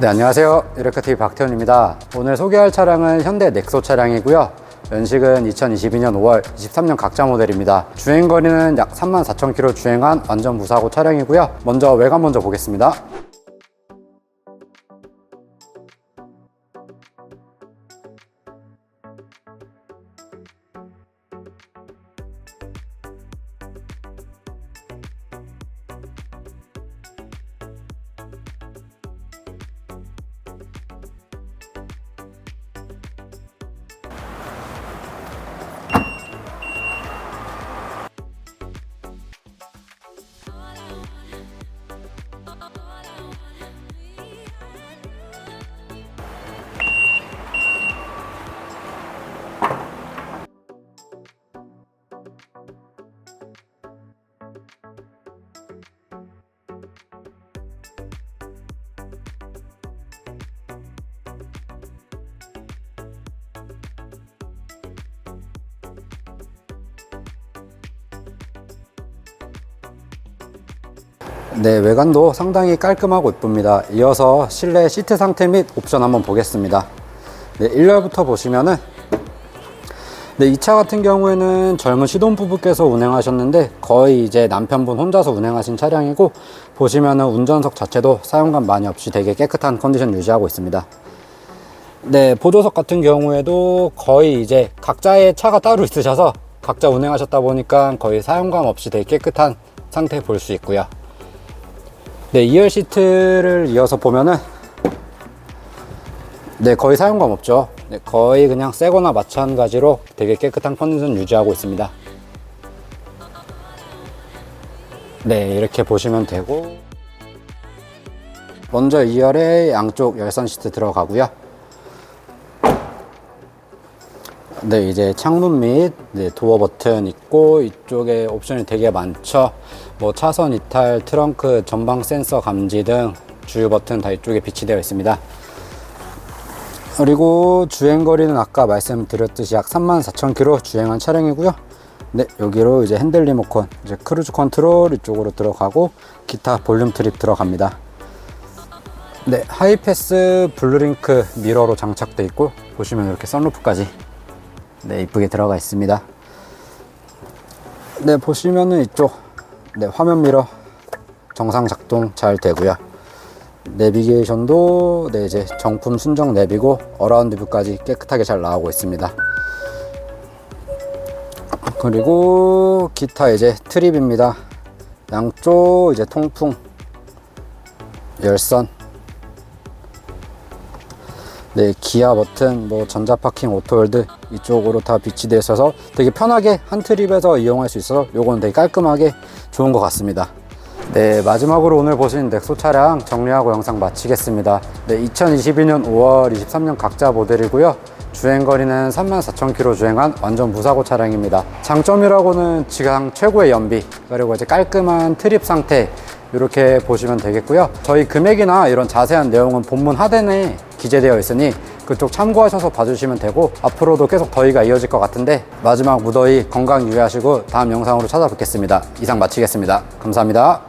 네, 안녕하세요. 이렇게TV 박태훈입니다. 오늘 소개할 차량은 현대 넥소 차량이고요. 연식은 2022년 5월 23년 각자 모델입니다. 주행거리는 약 34,000km 주행한 완전 무사고 차량이고요. 먼저 외관 먼저 보겠습니다. 네, 외관도 상당히 깔끔하고 이쁩니다. 이어서 실내 시트 상태 및 옵션 한번 보겠습니다. 네, 1열부터 보시면은 네, 이 차 같은 경우에는 젊은 신혼부부께서 운행하셨는데 거의 이제 남편분 혼자서 운행하신 차량이고 보시면은 운전석 자체도 사용감 많이 없이 되게 깨끗한 컨디션 유지하고 있습니다. 네, 보조석 같은 경우에도 거의 이제 각자의 차가 따로 있으셔서 각자 운행하셨다 보니까 거의 사용감 없이 되게 깨끗한 상태 볼 수 있고요. 네, 2열 시트를 이어서 보면은 네, 거의 사용감 없죠. 네, 거의 그냥 새거나 마찬가지로 되게 깨끗한 컨디션 유지하고 있습니다. 네, 이렇게 보시면 되고 먼저 2열에 양쪽 열선 시트 들어가고요. 네, 이제 창문 및 네, 도어 버튼 있고 이쪽에 옵션이 되게 많죠. 뭐 차선 이탈, 트렁크, 전방 센서 감지 등 주유 버튼 다 이쪽에 비치되어 있습니다. 그리고 주행 거리는 아까 말씀드렸듯이 약 34,000km 주행한 차량이고요. 네, 여기로 이제 핸들 리모컨, 이제 크루즈 컨트롤 이쪽으로 들어가고 기타 볼륨 트립 들어갑니다. 네, 하이패스 블루링크 미러로 장착돼 있고 보시면 이렇게 선루프까지 네, 이쁘게 들어가 있습니다. 네, 보시면은 이쪽 네, 화면 미러 정상 작동 잘 되고요. 내비게이션도 네, 이제 정품 순정 내비고 어라운드 뷰까지 깨끗하게 잘 나오고 있습니다. 그리고 기타 이제 트립입니다. 양쪽 이제 통풍 열선 네, 기아 버튼, 뭐 전자 파킹, 오토홀드 이쪽으로 다 비치되어 있어서 되게 편하게 한 트립에서 이용할 수 있어서 요거는 되게 깔끔하게 좋은 것 같습니다. 네, 마지막으로 오늘 보신 넥소 차량 정리하고 영상 마치겠습니다. 네, 2022년 5월 23년 각자 모델이고요. 주행거리는 34,000km 주행한 완전 무사고 차량입니다. 장점이라고는 지상 최고의 연비, 그리고 이제 깔끔한 트립 상태, 이렇게 보시면 되겠고요. 저희 금액이나 이런 자세한 내용은 본문 하단에 기재되어 있으니 그쪽 참고하셔서 봐주시면 되고 앞으로도 계속 더위가 이어질 것 같은데 마지막 무더위 건강 유의하시고 다음 영상으로 찾아뵙겠습니다. 이상 마치겠습니다. 감사합니다.